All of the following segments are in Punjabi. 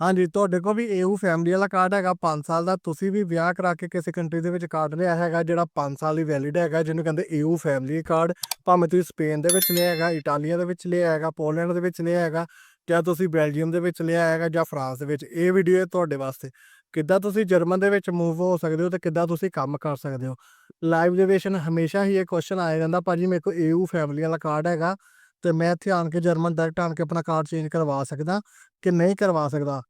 ਹਾਂਜੀ, ਤੁਹਾਡੇ ਕੋਲ ਵੀ ਏਯੂ ਫੈਮਿਲੀ ਵਾਲਾ ਕਾਰਡ ਹੈਗਾ। 5 ਸਾਲ ਦਾ ਤੁਸੀਂ ਵੀ ਵਿਆਹ ਕਰਾ ਕੇ ਕਿਸੇ ਕੰਟਰੀ ਦੇ ਵਿੱਚ ਕਾਰਡ ਲਿਆ ਹੈਗਾ, ਜਿਹੜਾ 5 ਸਾਲ ਲਈ ਵੈਲਿਡ ਹੈਗਾ, ਜਿਹਨੂੰ ਕਹਿੰਦੇ ਏਯੂ ਫੈਮਿਲੀ ਕਾਰਡ ਭਾਵੇਂ ਤੁਸੀਂ ਸਪੇਨ ਦੇ ਵਿੱਚ ਲਿਆ ਹੈਗਾ ਇਟਾਲੀਆ ਦੇ ਵਿੱਚ ਲਿਆ ਹੈਗਾ ਪੋਲੈਂਡ ਦੇ ਵਿੱਚ ਲਿਆ ਹੈਗਾ, ਜਾਂ ਤੁਸੀਂ ਬੈਲਜੀਅਮ ਦੇ ਵਿੱਚ ਲਿਆ ਹੈਗਾ, ਜਾਂ ਫਰਾਂਸ ਦੇ ਵਿੱਚ, ਇਹ ਵੀਡੀਓ ਹੈ ਤੁਹਾਡੇ ਵਾਸਤੇ। ਕਿੱਦਾਂ ਤੁਸੀਂ ਜਰਮਨ ਦੇ ਵਿੱਚ ਮੂਵ ਹੋ ਸਕਦੇ ਹੋ ਤੇ ਕਿੱਦਾਂ ਤੁਸੀਂ ਕੰਮ ਕਰ ਸਕਦੇ ਹੋ? ਲਾਈਵ ਡਿਵੇਸ਼ਨ ਹਮੇਸ਼ਾ ਹੀ ਇਹ ਕੁਐਸਚਨ ਆਇਆ ਜਾਂਦਾ, ਭਾਜੀ ਮੇਰੇ ਕੋਲ ਏਯੂ ਫੈਮਿਲੀ ਵਾਲਾ ਕਾਰਡ ਹੈਗਾ। ਤੇ ਮੈਂ ਇੱਥੇ ਆਣ ਕੇ ਜਰਮਨ ਡਾਇਰੈਕਟ ਆਣ ਕੇ ਆਪਣਾ ਕਾਰਡ ਚੇਂਜ ਕਰਵਾ ਸਕਦਾ ਕਿ ਨਹੀਂ ਕਰਵਾ ਸਕਦਾ।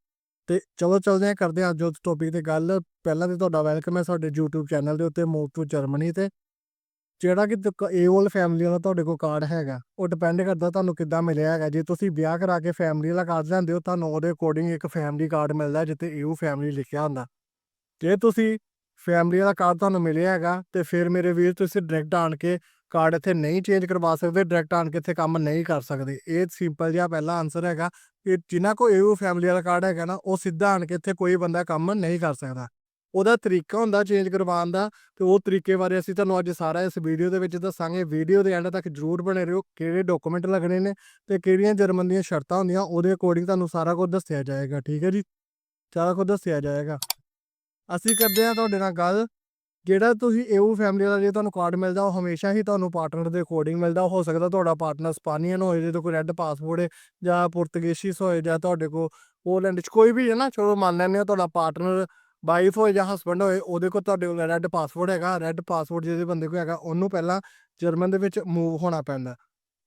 ਤੇ ਚਲੋ ਚੱਲਦੇ ਹਾਂ, ਕਰਦੇ ਹਾਂ ਅੱਜ ਉਸ ਟੌਪਿਕ ਤੇ ਗੱਲ। ਪਹਿਲਾਂ ਤੇ ਤੁਹਾਡਾ ਵੈਲਕਮ ਹੈ ਸਾਡੇ YouTube ਚੈਨਲ ਦੇ ਉੱਤੇ ਮੂਵ ਟੂ ਜਰਮਨੀ ਤੇ। ਜਿਹੜਾ ਕਿ ਏਓਲ ਫੈਮਿਲੀ ਵਾਲਾ ਤੁਹਾਡੇ ਕੋਲ ਕਾਰਡ ਹੈਗਾ। ਉਹ ਡਿਪੈਂਡ ਕਰਦਾ ਤੁਹਾਨੂੰ ਕਿੱਦਾਂ ਮਿਲਿਆ ਹੈਗਾ। ਜੇ ਤੁਸੀਂ ਵਿਆਹ ਕਰਾ ਕੇ ਫੈਮਿਲੀ ਵਾਲਾ ਕਾਰਡ ਲੈਂਦੇ ਹੋ, ਤੁਹਾਨੂੰ ਉਹਦੇ ਅਕੋਰਡਿੰਗ ਇੱਕ ਫੈਮਿਲੀ ਕਾਰਡ ਮਿਲਦਾ ਜਿੱਤੇ ਏਯੂ ਫੈਮਿਲੀ ਲਿਖਿਆ ਹੁੰਦਾ। ਜੇ ਤੁਸੀਂ ਫੈਮਿਲੀ ਵਾਲਾ ਕਾਰਡ ਤੁਹਾਨੂੰ ਮਿਲਿਆ ਹੈਗਾ, ਤੇ ਫਿਰ ਮੇਰੇ ਵੀਰ ਤੁਸੀਂ ਡਾਇਰੈਕਟ ਆਣ ਕੇ ਕਾਰਡ ਇੱਥੇ ਨਹੀਂ ਚੇਂਜ ਕਰਵਾ ਸਕਦੇ ਡਾਇਰੈਕਟ ਆਣ ਕੇ ਇੱਥੇ ਕੰਮ ਨਹੀਂ ਕਰ ਸਕਦੇ। ਇਹ ਸਿੰਪਲ ਜਿਹਾ ਪਹਿਲਾ ਆਨਸਰ ਹੈਗਾ ਕਿ ਜਿਨ੍ਹਾਂ ਕੋ ਏਯੂ ਫੈਮਿਲੀ ਵਾਲਾ ਕਾਰਡ ਹੈਗਾ ਨਾ, ਉਹ ਸਿੱਧਾ ਆਣ ਕੇ ਇੱਥੇ ਕੋਈ ਬੰਦਾ ਕੰਮ ਨਹੀਂ ਕਰ ਸਕਦਾ। ਉਹਦਾ ਤਰੀਕਾ ਹੁੰਦਾ ਚੇਂਜ ਕਰਵਾਉਣ ਦਾ ਤੇ ਉਹ ਤਰੀਕੇ ਬਾਰੇ ਅਸੀਂ ਤੁਹਾਨੂੰ ਅੱਜ ਸਾਰਾ ਇਸ ਵੀਡੀਓ ਦੇ ਵਿੱਚ ਦੱਸਾਂਗੇ। ਵੀਡੀਓ ਦੇ ਐਂਡ ਤੱਕ ਜਰੂਰ ਬਣੇ ਰਹੋ, ਕਿਹੜੇ ਡਾਕੂਮੈਂਟ ਲੱਗਣੇ ਨੇ ਤੇ ਕਿਹੜੀਆਂ ਜਰਮਨ ਦੀਆਂ ਸ਼ਰਤਾਂ ਹੁੰਦੀਆਂ, ਉਹਦੇ ਅਕੋਰਡਿੰਗ ਤੁਹਾਨੂੰ ਸਾਰਾ ਕੁਝ ਦੱਸਿਆ ਜਾਏਗਾ। ਠੀਕ ਹੈ ਜੀ? ਸਾਰਾ ਕੁਝ ਦੱਸਿਆ ਜਾਏਗਾ। ਅਸੀਂ ਕਰਦੇ ਹਾਂ ਤੁਹਾਡੇ ਨਾਲ ਗੱਲ। ਜਿਹੜਾ ਤੁਸੀਂ ਏਯੂ ਫੈਮਿਲੀ ਦਾ ਜੇ ਤੁਹਾਨੂੰ ਕਾਰਡ ਮਿਲਦਾ, ਉਹ ਹਮੇਸ਼ਾ ਹੀ ਤੁਹਾਨੂੰ ਪਾਰਟਨਰ ਦੇ ਅਕੋਰਡਿੰਗ ਮਿਲਦਾ। ਹੋ ਸਕਦਾ ਤੁਹਾਡਾ ਪਾਰਟਨਰ ਸਪਾਨੀਅਨ ਹੋਏ ਜੇ ਕੋਈ ਰੈੱਡ ਪਾਸਪੋਰਟ ਹੈ ਜਾਂ ਪੁਰਤਗੀਸ਼ੀਸ ਹੋਏ ਜਾਂ ਤੁਹਾਡੇ ਕੋ ਪੋਲੈਂਡ ਚ ਕੋਈ ਵੀ ਹੈ ਨਾ, ਚਲੋ ਮੰਨ ਲੈਂਦੇ ਹਾਂ ਤੁਹਾਡਾ ਪਾਰਟਨਰ ਵਾਈਫ ਹੋਏ ਜਾਂ ਹਸਬੰਡ ਹੋਏ, ਉਹਦੇ ਕੋਲ ਤੁਹਾਡੇ ਕੋਲ ਰੈੱਡ ਪਾਸਪੋਰਟ ਹੈਗਾ। ਰੈੱਡ ਪਾਸਪੋਰਟ ਜਿਹਦੇ ਬੰਦੇ ਕੋਲ ਹੈਗਾ, ਉਹਨੂੰ ਪਹਿਲਾਂ ਜਰਮਨ ਦੇ ਵਿੱਚ ਮੂਵ ਹੋਣਾ ਪੈਂਦਾ।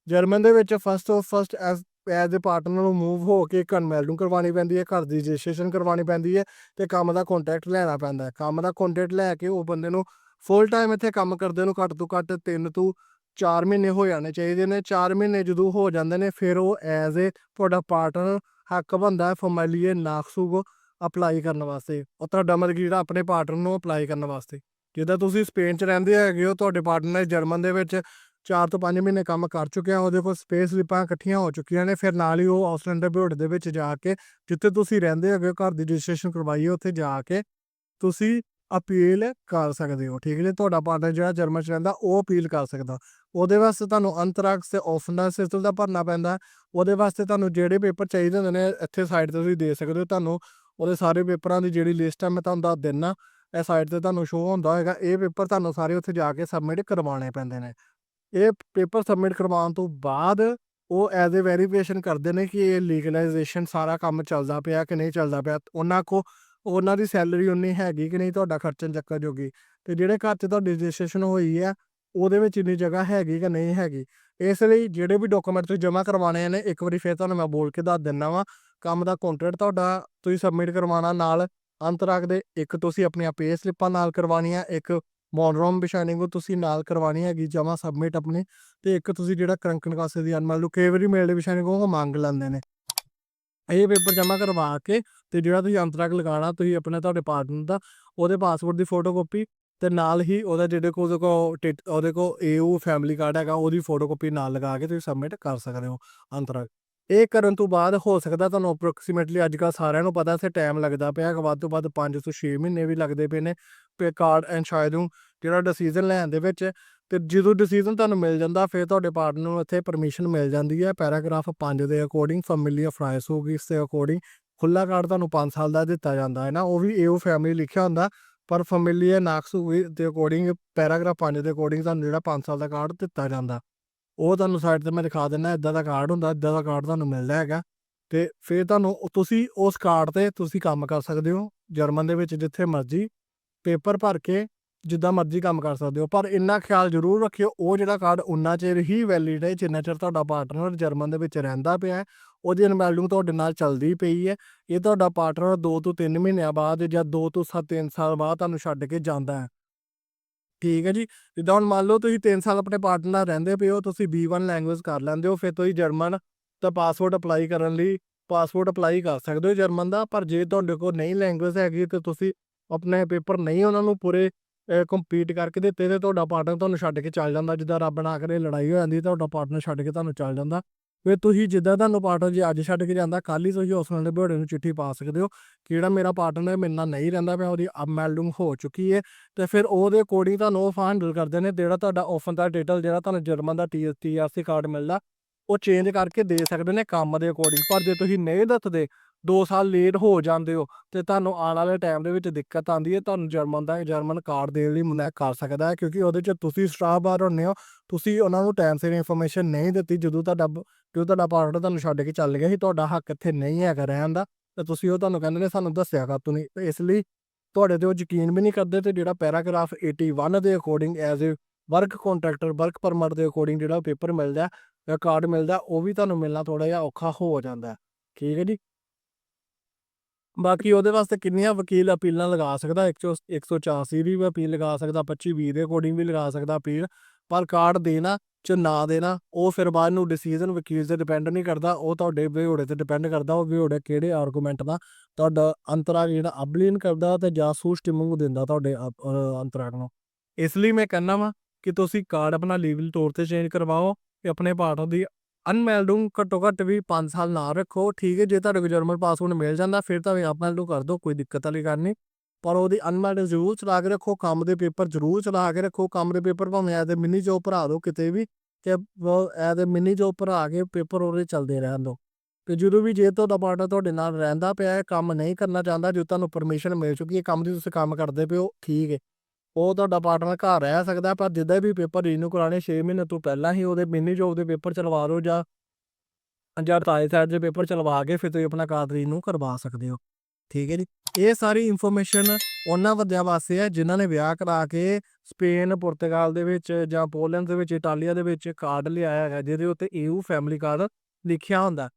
ਜਰਮਨ ਦੇ ਵਿੱਚ first of first as as a partner ਨੂੰ ਮੂਵ ਹੋ ਕੇ ਕਨਵੈਲਡਿੰਗ ਕਰਵਾਉਣੀ ਪੈਂਦੀ ਹੈ, ਘਰ ਦੀ ਰਜਿਸਟ੍ਰੇਸ਼ਨ ਕਰਵਾਉਣੀ ਪੈਂਦੀ ਹੈ ਤੇ ਕੰਮ ਦਾ ਕੰਟਰੈਕਟ ਲੈਣਾ ਪੈਂਦਾ ਹੈ। ਕੰਮ ਦਾ ਕੰਟਰੈਕਟ ਲੈ ਕੇ ਉਹ ਬੰਦੇ ਨੂੰ ਫੁੱਲ ਟਾਈਮ ਇੱਥੇ ਕੰਮ ਕਰਦੇ ਨੂੰ ਘੱਟ ਤੋਂ ਘੱਟ 3 ਤੋਂ 4 ਮਹੀਨੇ ਹੋ ਜਾਣੇ ਚਾਹੀਦੇ ਨੇ। 4 ਮਹੀਨੇ ਜਦੋਂ ਹੋ ਜਾਂਦੇ ਨੇ, ਫਿਰ ਉਹ ਐਜ਼ ਅ ਤੁਹਾਡਾ ਪਾਰਟਨਰ ਹੱਕ ਬੰਦਾ ਹੈ ਫਮਲੀਏ ਨਾਕਸੂਗ ਅਪਲਾਈ ਕਰਨ ਵਾਸਤੇ। ਉਹ ਤੁਹਾਡਾ ਮਤਲਬ ਜਿਹੜਾ ਆਪਣੇ ਪਾਰਟਨਰ ਨੂੰ ਅਪਲਾਈ ਕਰਨ ਵਾਸਤੇ। ਜਿੱਦਾਂ ਤੁਸੀਂ ਸਪੇਨ 'ਚ ਰਹਿੰਦੇ ਹੈਗੇ ਹੋ, ਤੁਹਾਡੇ ਪਾਰਟਨਰ ਜਰਮਨ ਦੇ ਵਿੱਚ 4 ਤੋਂ 5 ਮਹੀਨੇ ਕੰਮ ਕਰ ਚੁੱਕਿਆ, ਉਹਦੇ ਕੋਲ ਸਪੇਸ ਸਲਿੱਪਾਂ ਇਕੱਠੀਆਂ ਹੋ ਚੁੱਕੀਆਂ ਨੇ, ਫਿਰ ਨਾਲ ਹੀ ਉਹ ਆਸਟ੍ਰੇਲੀਆ ਬਿਊਟ ਦੇ ਵਿੱਚ ਜਾ ਕੇ, ਜਿੱਥੇ ਤੁਸੀਂ ਰਹਿੰਦੇ ਹੋਗੇ ਘਰ ਦੀ ਰਜਿਸਟ੍ਰੇਸ਼ਨ ਕਰਵਾਈਏ ਉੱਥੇ ਜਾ ਕੇ ਤੁਸੀਂ ਅਪੀਲ ਕਰ ਸਕਦੇ ਹੋ, ਠੀਕ ਹੈ ਜੀ? ਤੁਹਾਡਾ ਪਾਰਟਨਰ ਜਿਹੜਾ ਜਰਮਨ 'ਚ ਰਹਿੰਦਾ, ਉਹ ਅਪੀਲ ਕਰ ਸਕਦਾ। ਉਹਦੇ ਵਾਸਤੇ ਤੁਹਾਨੂੰ ਅੰਤਰਾਕਸ ਤੇ ਆਫਨਾ ਸਿਸਟਮ ਦਾ ਭਰਨਾ ਪੈਂਦਾ ਉਹਦੇ ਵਾਸਤੇ ਤੁਹਾਨੂੰ ਜਿਹੜੇ ਪੇਪਰ ਚਾਹੀਦੇ ਹੁੰਦੇ ਨੇ, ਇੱਥੇ ਸਾਈਡ ਤੇ ਤੁਸੀਂ ਦੇ ਸਕਦੇ ਹੋ। ਤੁਹਾਨੂੰ ਉਹਦੇ ਸਾਰੇ ਪੇਪਰਾਂ ਦੀ ਜਿਹੜੀ ਲਿਸਟ ਹੈ, ਮੈਂ ਤੁਹਾਨੂੰ ਦੱਸ ਦਿੰਨਾ ਇਹ ਸਾਈਡ ਤੇ ਤੁਹਾਨੂੰ ਸ਼ੋਅ ਹੁੰਦਾ ਹੋਏਗਾ ਇਹ ਪੇਪਰ ਤੁਹਾਨੂੰ ਸਾਰੇ ਉੱਥੇ ਜਾ ਕੇ ਸਬਮਿਟ ਕਰਵਾਉਣੇ ਪੈਂਦੇ ਨੇ। ਇਹ ਪੇਪਰ ਸਬਮਿਟ ਕਰਵਾਉਣ ਤੋਂ ਬਾਅਦ ਉਹ ਐਜ਼ ਅ ਵੈਰੀਫਿਕੇਸ਼ਨ ਕਰਦੇ ਨੇ ਕਿ ਇਹ ਲੀਗਲਾਈਜੇਸ਼ਨ ਸਾਰਾ ਕੰਮ ਚੱਲਦਾ ਪਿਆ ਕਿ ਨਹੀਂ ਚੱਲਦਾ ਪਿਆ, ਉਹਨਾਂ ਕੋ, ਉਹਨਾਂ ਦੀ ਸੈਲਰੀ ਉਨੀ ਹੈਗੀ ਕਿ ਨਹੀਂ ਤੁਹਾਡਾ ਖਰਚਣ ਚੱਕਰ ਜੋਗੀ। ਤੇ ਜਿਹੜੇ ਘਰ 'ਚ ਤੁਹਾਡੀ ਰਜਿਸਟ੍ਰੇਸ਼ਨ ਹੋਈ ਹੈ ਉਹਦੇ ਵਿੱਚ ਇੰਨੀ ਜਗ੍ਹਾ ਹੈਗੀ ਕਿ ਨਹੀਂ ਹੈਗੀ। ਇਸ ਲਈ ਜਿਹੜੇ ਵੀ ਡਾਕੂਮੈਂਟ ਤੁਸੀਂ ਜਮ੍ਹਾਂ ਕਰਵਾਉਣੇ ਨੇ, ਇੱਕ ਵਾਰੀ ਫਿਰ ਤੁਹਾਨੂੰ ਮੈਂ ਬੋਲ ਕੇ ਦੱਸ ਦਿੰਦਾ ਵਾਂ, ਕੰਮ ਦਾ ਕੰਟਰੈਕਟ ਤੁਹਾਡਾ ਤੁਸੀਂ ਸਬਮਿਟ ਕਰਵਾਉਣਾ ਨਾਲ ਅੰਤ ਰੱਖਦੇ ਇੱਕ ਤੁਸੀਂ ਆਪਣੀਆਂ ਪੇ ਸਲਿੱਪਾਂ ਨਾਲ ਕਰਵਾਉਣੀਆਂ, ਇੱਕ ਮੋਨਰੋਮ ਬਿਸ਼ਾਨਿੰਗ ਉਹ ਤੁਸੀਂ ਨਾਲ ਕਰਵਾਉਣੀ ਹੈਗੀ, ਜਮ੍ਹਾਂ ਸਬਮਿਟ ਆਪਣੇ ਤੇ ਇੱਕ ਤੁਸੀਂ ਜਿਹੜਾ ਕਰੰਕਨ ਕਾਸੇ ਦੀ ਅਨਮਲ ਨੂੰ ਕਈ ਮੇਲ ਬਿਸ਼ਾਨਿੰਗ ਉਹ ਮੰਗ ਲੈਂਦੇ ਨੇ। ਇਹ ਪੇਪਰ ਜਮ੍ਹਾਂ ਕਰਵਾ ਕੇ ਤੇ ਜਿਹੜਾ ਤੁਸੀਂ ਅੰਤਰਾਕ ਲਗਾਉਣਾ, ਤੁਸੀਂ ਆਪਣੇ ਤੁਹਾਡੇ ਪਾਰਟਨਰ ਦਾ ਉਹਦੇ ਪਾਸਪੋਰਟ ਦੀ ਫੋਟੋਕਾਪੀ ਤੇ ਨਾਲ ਹੀ ਉਹਦਾ ਜਿਹੜੇ ਕੋਲ, ਉਹਦੇ ਕੋਲ ਉਹਦੇ ਕੋਲ ਏਯੂ ਫੈਮਿਲੀ ਕਾਰਡ ਹੈਗਾ, ਉਹਦੀ ਫੋਟੋਕਾਪੀ ਨਾਲ ਲਗਾ ਕੇ ਤੁਸੀਂ ਸਬਮਿਟ ਕਰ ਸਕਦੇ ਹੋ ਅੰਤਰਾਕ ਇਹ ਕਰਨ ਤੋਂ ਬਾਅਦ ਹੋ ਸਕਦਾ ਤੁਹਾਨੂੰ ਅਪਰੋਕਸੀਮੇਟਲੀ ਅੱਜ ਕੱਲ੍ਹ ਸਾਰਿਆਂ ਨੂੰ ਪਤਾ ਸੇ ਟਾਈਮ ਲੱਗਦਾ ਪਿਆ ਕਿ ਵੱਧ ਤੋਂ ਵੱਧ 5 ਤੋਂ 6 ਮਹੀਨੇ ਵੀ ਲੱਗਦੇ ਪਏ ਨੇ ਪੇ ਕਾਰਡ ਐਂਡ ਸ਼ਾਇਦ ਨੂੰ ਜਿਹੜਾ ਡਿਸੀਜਨ ਲੈਣ ਦੇ ਵਿੱਚ ਤੇ ਜਦੋਂ ਡਿਸੀਜਨ ਤੁਹਾਨੂੰ ਮਿਲ ਜਾਂਦਾ ਫਿਰ ਤੁਹਾਡੇ ਪਾਰਟਨਰ ਨੂੰ ਇੱਥੇ ਪਰਮਿਸ਼ਨ ਮਿਲ ਜਾਂਦੀ ਹੈ ਪੈਰਾਗ੍ਰਾਫ 5 ਦੇ ਅਕੋਰਡਿੰਗ ਫੈਮਿਲੀ ਆਫ ਹੋਗੀ ਇਸ ਦੇ ਅਕੋਰਡਿੰਗ ਖੁੱਲਾ ਕਾਰਡ ਤੁਹਾਨੂੰ 5 ਸਾਲ ਦਾ ਦਿੱਤਾ ਜਾਂਦਾ ਹੈ ਨਾ, ਉਹ ਵੀ ਏਓ ਫੈਮਿਲੀ ਲਿਖਿਆ ਹੁੰਦਾ, ਪਰ ਫੈਮਿਲੀ ਨਾਕਸ ਹੋਗੀ ਦੇ ਅਕੋਰਡਿੰਗ ਪੈਰਾਗ੍ਰਾਫ 5 ਦੇ ਅਕੋਰਡਿੰਗ ਤੁਹਾਨੂੰ ਜਿਹੜਾ 5 ਸਾਲ ਦਾ ਕਾਰਡ ਦਿੱਤਾ ਜਾਂਦਾ। ਉਹ ਤੁਹਾਨੂੰ ਸਾਈਡ ਤੇ ਮੈਂ ਦਿਖਾ ਦਿੰਦਾ ਇਦਾਂ ਦਾ ਕਾਰਡ ਹੁੰਦਾ ਇਦਾਂ ਦਾ ਕਾਰਡ ਤੁਹਾਨੂੰ ਮਿਲਦਾ ਹੈਗਾ। ਤੇ ਫਿਰ ਤੁਹਾਨੂੰ ਤੁਸੀਂ ਉਸ ਕਾਰਡ ਤੇ ਤੁਸੀਂ ਕੰਮ ਕਰ ਸਕਦੇ ਹੋ, ਜਰਮਨ ਦੇ ਵਿੱਚ ਜਿੱਥੇ ਮਰਜ਼ੀ, ਪੇਪਰ ਭਰ ਕੇ ਜਿੱਦਾਂ ਮਰਜ਼ੀ ਕੰਮ ਕਰ ਸਕਦੇ ਹੋ। ਪਰ ਇੰਨਾ ਖਿਆਲ ਜ਼ਰੂਰ ਰੱਖਿਓ, ਉਹ ਜਿਹੜਾ ਕਾਰਡ ਉਨਾ ਚਿਰ ਹੀ ਵੈਲਿਡ ਹੈ, ਜਿੰਨਾ ਚਿਰ ਤੁਹਾਡਾ ਪਾਰਟਨਰ ਜਰਮਨ ਦੇ ਵਿੱਚ ਰਹਿੰਦਾ ਪਿਆ ਹੈ, ਉਹਦੀ ਅਨਵੈਲਿੰਗ ਤੁਹਾਡੇ ਨਾਲ ਚੱਲਦੀ ਪਈ ਹੈ। ਇਹ ਤੁਹਾਡਾ ਪਾਰਟਨਰ 2 ਤੋਂ 3 ਮਹੀਨਿਆਂ ਬਾਅਦ ਜਾਂ 2 ਤੋਂ 3 ਸਾਲ ਬਾਅਦ ਤੁਹਾਨੂੰ ਛੱਡ ਕੇ ਜਾਂਦਾ ਹੈ। ਠੀਕ ਹੈ ਜੀ। ਜਿੱਦਾਂ ਹੁਣ ਮੰਨ ਲਓ ਤੁਸੀਂ 3 ਸਾਲ ਆਪਣੇ ਪਾਰਟਨਰ ਨਾਲ ਰਹਿੰਦੇ ਪਏ ਹੋ, ਤੁਸੀਂ B1 ਲੈਂਗੁਏਜ ਕਰ ਲੈਂਦੇ ਹੋ, ਫਿਰ ਤੁਸੀਂ ਜਰਮਨ ਦਾ ਪਾਸਪੋਰਟ ਅਪਲਾਈ ਕਰਨ ਲਈ ਪਾਸਪੋਰਟ ਅਪਲਾਈ ਕਰ ਸਕਦੇ ਹੋ ਜਰਮਨ ਦਾ। ਪਰ ਜੇ ਤੁਹਾਡੇ ਕੋਲ ਨਹੀਂ ਲੈਂਗੁਏਜ ਹੈਗੀ, ਤੇ ਤੁਸੀਂ ਆਪਣੇ ਪੇਪਰ ਨਹੀਂ ਉਹਨਾਂ ਨੂੰ ਪੂਰੇ ਕੰਪਲੀਟ ਕਰਕੇ ਦਿੱਤੇ ਤੇ ਤੁਹਾਡਾ ਪਾਰਟਨਰ ਤੁਹਾਨੂੰ ਛੱਡ ਕੇ ਚੱਲ ਜਾਂਦਾ। ਜਿੱਦਾਂ ਰੱਬ ਨਾ ਕਰੇ ਲੜਾਈ ਹੋ ਜਾਂਦੀ, ਤੁਹਾਡਾ ਪਾਰਟਨਰ ਛੱਡ ਕੇ ਤੁਹਾਨੂੰ ਚੱਲ ਜਾਂਦਾ। ਵੀ ਤੁਸੀਂ ਜਿੱਦਾਂ ਤੁਹਾਨੂੰ ਪਾਰਟਨਰ ਜੇ ਅੱਜ ਛੱਡ ਕੇ ਜਾਂਦਾ ਕੱਲ ਹੀ ਤੁਸੀਂ ਉਸ ਦੇ ਬੜੇ ਨੂੰ ਚਿੱਠੀ ਪਾ ਸਕਦੇ ਹੋ, ਕਿਹੜਾ ਮੇਰਾ ਪਾਰਟਨਰ ਮੇਰੇ ਨਾਲ ਨਹੀਂ ਰਹਿੰਦਾ ਪਿਆ, ਉਹਦੀ ਅਬਮੈਲਡਿੰਗ ਹੋ ਚੁੱਕੀ ਹੈ, ਤੇ ਫਿਰ ਉਹਦੇ ਅਕੋਰਡਿੰਗ ਤੁਹਾਨੂੰ ਉਹ ਹੈਂਡਲ ਕਰਦੇ ਨੇ, ਜਿਹੜਾ ਤੁਹਾਡਾ ਆਫਨ ਦਾ ਡੇਟਲ ਜਿਹੜਾ ਤੁਹਾਨੂੰ ਜਰਮਨ ਦਾ ਟੀਐਸਟੀ ਕਾਰਡ ਮਿਲਦਾ, ਉਹ ਚੇਂਜ ਕਰਕੇ ਦੇ ਸਕਦੇ ਨੇ ਕੰਮ ਦੇ ਅਕੋਰਡਿੰਗ ਪਰ ਜੇ ਤੁਸੀਂ ਨਹੀਂ ਦੱਸਦੇ 2 ਸਾਲ ਲੇਟ ਹੋ ਜਾਂਦੇ ਹੋ ਤੇ ਤੁਹਾਨੂੰ ਆਉਣ ਵਾਲੇ ਟਾਈਮ ਦੇ ਵਿੱਚ ਦਿੱਕਤ ਆਉਂਦੀ ਹੈ, ਤੁਹਾਨੂੰ ਜਰਮਨ ਦਾ, ਜਰਮਨ ਕਾਰਡ ਦੇਣ ਲਈ ਮਨਾ ਕਰ ਸਕਦਾ ਹੈ ਕਿਉਂਕਿ ਉਹਦੇ 'ਚ ਤੁਸੀਂ ਸਟਾਫ ਬਾਹਰ ਹੁੰਦੇ ਹੋ, ਤੁਸੀਂ ਉਹਨਾਂ ਨੂੰ ਟਾਈਮ ਸਿਰ ਇਨਫੋਰਮੇਸ਼ਨ ਨਹੀਂ ਦਿੱਤੀ, ਜਦੋਂ ਤੁਹਾਡਾ ਜਦੋਂ ਤੁਹਾਡਾ ਪਾਰਟਨਰ ਤੁਹਾਨੂੰ ਛੱਡ ਕੇ ਚੱਲ ਗਿਆ ਸੀ, ਤੁਹਾਡਾ ਹੱਕ ਇੱਥੇ ਨਹੀਂ ਹੈਗਾ ਰਹਿਣ ਦਾ, ਤੇ ਤੁਸੀਂ ਉਹ ਤੁਹਾਨੂੰ ਕਹਿੰਦੇ ਨੇ ਸਾਨੂੰ ਦੱਸਿਆ ਕਰ ਤੂੰ ਨਹੀਂ, ਤੇ ਇਸ ਲਈ ਤੁਹਾਡੇ ਤੇ ਉਹ ਯਕੀਨ ਵੀ ਨਹੀਂ ਕਰਦੇ ਤੇ ਜਿਹੜਾ ਪੈਰਾਗ੍ਰਾਫ 81 ਦੇ according as a work contractor work permit ਦੇ ਅਕੋਰਡਿੰਗ ਜਿਹੜਾ ਪੇਪਰ ਮਿਲਦਾ ਜਾਂ ਕਾਰਡ ਮਿਲਦਾ, ਉਹ ਵੀ ਤੁਹਾਨੂੰ ਮਿਲਣਾ ਥੋੜਾ ਜਿਹਾ ਔਖਾ ਹੋ ਜਾਂਦਾ ਠੀਕ ਹੈ ਜੀ? ਬਾਕੀ ਉਹਦੇ ਵਾਸਤੇ ਕਿੰਨੀਆਂ ਵਕੀਲ ਅਪੀਲਾਂ ਲਗਾ ਸਕਦਾ? 100 184 ਦੀ ਵੀ ਅਪੀਲ ਲਗਾ ਸਕਦਾ 25 20 ਦੇ ਅਕੋਰਡਿੰਗ ਵੀ ਲਗਾ ਸਕਦਾ ਅਪੀਲ। ਪਰ ਕਾਰਡ ਦੇਣਾ ਚ ਨਾ ਦੇਣਾ, ਉਹ ਫਿਰ ਬਾਅਦ ਨੂੰ ਡਿਸੀਜਨ ਵਕੀਲ ਤੇ ਡਿਪੈਂਡ ਨਹੀਂ ਕਰਦਾ, ਉਹ ਤੁਹਾਡੇ ਵਿਹੋੜੇ ਤੇ ਡਿਪੈਂਡ ਕਰਦਾ, ਉਹ ਵਿਹੋੜੇ ਕਿਹੜੇ ਆਰਗੂਮੈਂਟ ਦਾ? ਤੁਹਾਡਾ ਅੰਤਰਾਗ ਜਿਹੜਾ ਅਬਲੀਨ ਕਰਦਾ ਤੇ ਜਾਸੂਸ ਟਿਮੰਗ ਦਿੰਦਾ ਤੁਹਾਡੇ ਅਪ- ਅੰਤਰਾਗ ਨੂੰ। ਇਸ ਲਈ ਮੈਂ ਕਹਿੰਦਾ ਵਾਂ ਕਿ ਤੁਸੀਂ ਕਾਰਡ ਆਪਣਾ ਲੀਗਲ ਤੌਰ ਤੇ ਚੇਂਜ ਕਰਵਾਓ ਤੇ ਆਪਣੇ ਪਾਰਟਨਰ ਦੀ ਅਨਮੈਲਡ ਨੂੰ ਘੱਟੋ ਘੱਟ ਵੀ 5 ਸਾਲ ਨਾ ਰੱਖੋ, ਠੀਕ ਹੈ, ਜੇ ਤੁਹਾਡੇ ਕੋਲ ਜਰਮਨ ਪਾਸਪੋਰਟ ਮਿਲ ਜਾਂਦਾ, ਫਿਰ ਤਾਂ ਅਨਮੈਲਡੂ ਕਰ ਦਿਓ, ਕੋਈ ਦਿੱਕਤ ਵਾਲੀ ਗੱਲ ਨਹੀਂ। ਪਰ ਉਹਦੀ ਅਨਮੈਲਡ ਜ਼ਰੂਰ ਚਲਾ ਕੇ ਰੱਖੋ, ਕੰਮ ਦੇ ਪੇਪਰ ਜ਼ਰੂਰ ਚਲਾ ਕੇ ਰੱਖੋ, ਕੰਮ ਦੇ ਪੇਪਰ ਭਾਵੇਂ ਐਜ਼ ਮਿੰਨੀ ਜੋਬ ਭਰਾ ਦਿਓ ਕਿਤੇ ਵੀ, ਤੇ ਐਜ਼ ਮਿੰਨੀ ਜੋਬ ਭਰਾ ਕੇ ਪੇਪਰ ਉਹਦੇ ਚਲਦੇ ਰਹਿਣ ਦਿਓ। ਤੇ ਜਦੋਂ ਵੀ ਜੇ ਤੁਹਾਡਾ ਪਾਰਟਨਰ ਤੁਹਾਡੇ ਨਾਲ ਰਹਿੰਦਾ ਪਿਆ ਹੈ, ਕੰਮ ਨਹੀਂ ਕਰਨਾ ਚਾਹੁੰਦਾ ਜੋ ਤੁਹਾਨੂੰ ਪਰਮਿਸ਼ਨ ਮਿਲ ਚੁੱਕੀ ਹੈ, ਕੰਮ ਦੀ ਤੁਸੀਂ ਕੰਮ ਕਰਦੇ ਪਿਓ ਠੀਕ ਹੈ। ਉਹ ਤੁਹਾਡਾ ਪਾਰਟਨਰ ਘਰ ਰਹਿ ਸਕਦਾ, ਪਰ ਜਿੱਦਾਂ ਵੀ ਪੇਪਰ ਰੀਨਿਊ ਕਰਾਣੇ 6 ਮਹੀਨੇ ਤੋਂ ਪਹਿਲਾਂ ਹੀ ਉਹਦੇ ਮਿੰਨੀ ਜੋਬ ਦੇ ਪੇਪਰ ਚਲਵਾ ਦਿਓ ਜਾਂ ਜਾਂ ਤਾਏ ਸਾਈਡ ਦੇ ਪੇਪਰ ਚਲਵਾ ਕੇ ਫਿਰ ਤੁਸੀਂ ਆਪਣਾ ਕਾਰਡ ਰੀਨਿਊ ਕਰਵਾ ਸਕਦੇ ਹੋ। ਠੀਕ ਹੈ ਜੀ। ਇਹ ਸਾਰੀ ਇਨਫੋਰਮੇਸ਼ਨ ਉਹਨਾਂ ਬੰਦਿਆਂ ਵਾਸਤੇ ਹੈ, ਜਿਨ੍ਹਾਂ ਨੇ ਵਿਆਹ ਕਰਾ ਕੇ ਸਪੇਨ ਪੁਰਤਗਾਲ ਦੇ ਵਿੱਚ ਜਾਂ ਪੋਲੈਂਡ ਦੇ ਵਿੱਚ ਇਟਾਲੀਆ ਦੇ ਵਿੱਚ ਕਾਰਡ ਲਿਆਇਆ ਹੈਗਾ ਜਿਹਦੇ ਉੱਤੇ EU ਫੈਮਿਲੀ ਕਾਰਡ ਲਿਖਿਆ ਹੁੰਦਾ।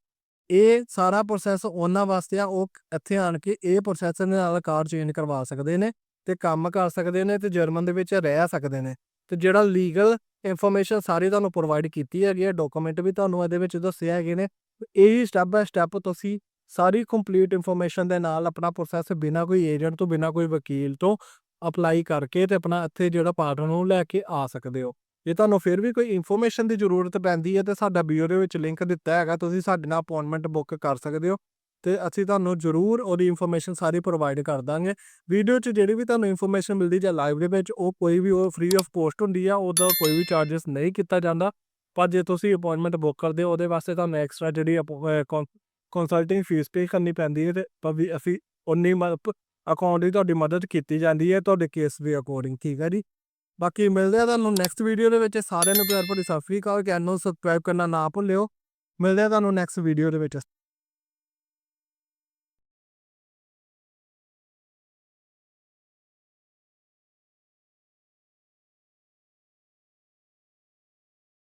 ਇਹ ਸਾਰਾ ਪ੍ਰੋਸੈਸ ਉਹਨਾਂ ਵਾਸਤੇ ਆ, ਉਹ ਇੱਥੇ ਆਣ ਕੇ ਇਹ ਪ੍ਰੋਸੈਸ ਦੇ ਨਾਲ ਕਾਰਡ ਚੇਂਜ ਕਰਵਾ ਸਕਦੇ ਨੇ। ਤੇ ਕੰਮ ਕਰ ਸਕਦੇ ਨੇ ਤੇ ਜਰਮਨ ਦੇ ਵਿੱਚ ਰਹਿ ਸਕਦੇ ਨੇ। ਤੇ ਜਿਹੜਾ ਲੀਗਲ ਇਨਫੋਰਮੇਸ਼ਨ ਸਾਰੀ ਤੁਹਾਨੂੰ ਪ੍ਰੋਵਾਈਡ ਕੀਤੀ ਹੈਗੀ ਹੈ ਡਾਕੂਮੈਂਟ ਵੀ ਤੁਹਾਨੂੰ ਇਹਦੇ ਵਿੱਚ ਦੱਸੇ ਹੈਗੇ ਨੇ, ਇਹੀ ਸਟੈਪ ਬਾਏ ਸਟੈਪ ਤੁਸੀਂ ਸਾਰੀ ਕੰਪਲੀਟ ਇਨਫੋਰਮੇਸ਼ਨ ਦੇ ਨਾਲ ਆਪਣਾ ਪ੍ਰੋਸੈਸ ਬਿਨਾ ਕੋਈ ਏਜੰਟ ਤੋਂ, ਬਿਨਾ ਕੋਈ ਵਕੀਲ ਤੋਂ ਅਪਲਾਈ ਕਰਕੇ ਤੇ ਆਪਣਾ ਇੱਥੇ ਜਿਹੜਾ ਪਾਰਟਨਰ ਨੂੰ ਲੈ ਕੇ ਆ ਸਕਦੇ ਹੋ। ਜੇ ਤੁਹਾਨੂੰ ਫਿਰ ਵੀ ਕੋਈ ਇਨਫੋਰਮੇਸ਼ਨ ਦੀ ਜ਼ਰੂਰਤ ਪੈਂਦੀ ਹੈ ਤੇ ਸਾਡਾ ਵੀਡੀਓ ਦੇ ਵਿੱਚ ਲਿੰਕ ਦਿੱਤਾ ਹੈਗਾ, ਤੁਸੀਂ ਸਾਡੇ ਨਾਲ ਅਪਾਇੰਟਮੈਂਟ ਬੁੱਕ ਕਰ ਸਕਦੇ ਹੋ। ਤੇ ਅਸੀਂ ਤੁਹਾਨੂੰ ਜ਼ਰੂਰ ਉਹਦੀ ਇਨਫੋਰਮੇਸ਼ਨ ਸਾਰੀ ਪ੍ਰੋਵਾਈਡ ਕਰ ਦਾਂਗੇ। ਵੀਡੀਓ 'ਚ ਜਿਹੜੀ ਵੀ ਤੁਹਾਨੂੰ ਇਨਫੋਰਮੇਸ਼ਨ ਮਿਲਦੀ ਜਾਂ ਲਾਈਵ ਦੇ ਵਿੱਚ, ਉਹ ਕੋਈ ਵੀ ਉਹ ਫ੍ਰੀ ਆਫ ਕੋਸਟ ਹੁੰਦੀ ਆ, ਉਹਦਾ ਕੋਈ ਵੀ ਚਾਰजेस ਨਹੀਂ ਕੀਤਾ ਜਾਂਦਾ। ਪਰ ਜੇ ਤੁਸੀਂ ਅਪਾਇੰਟਮੈਂਟ ਬੁੱਕ ਕਰਦੇ ਹੋ, ਉਹਦੇ ਵਾਸਤੇ ਤੁਹਾਨੂੰ ਐਕਸਟਰਾ ਜਿਹੜੀ ਕੰਸਲਟਿੰਗ ਫੀਸ ਪੇ ਕਰਨੀ ਪੈਂਦੀ ਹੈ ਤੇ ਪਰ ਵੀ ਅਸੀਂ ਉਨੀ ਅਕਾਊਂਟ ਦੀ ਤੁਹਾਡੀ ਮਦਦ ਕੀਤੀ ਜਾਂਦੀ ਹੈ ਤੁਹਾਡੇ ਕੇਸ ਦੇ ਅਕੋਰਡਿੰਗ ਠੀਕ ਹੈ ਜੀ? ਬਾਕੀ ਮਿਲਦੇ ਆ ਤੁਹਾਨੂੰ ਨੈਕਸਟ ਵੀਡੀਓ ਦੇ ਵਿੱਚ। ਸਾਰਿਆਂ ਨੂੰ ਪਿਆਰ ਭਰੀ ਸਤਿ ਸ੍ਰੀ ਅਕਾਲ। ਚੈਨਲ ਸਬਸਕ੍ਰਾਈਬ ਕਰਨਾ ਨਾ ਭੁੱਲਿਓ। ਮਿਲਦੇ ਆ ਤੁਹਾਨੂੰ ਨੈਕਸਟ ਵੀਡੀਓ ਦੇ ਵਿੱਚ।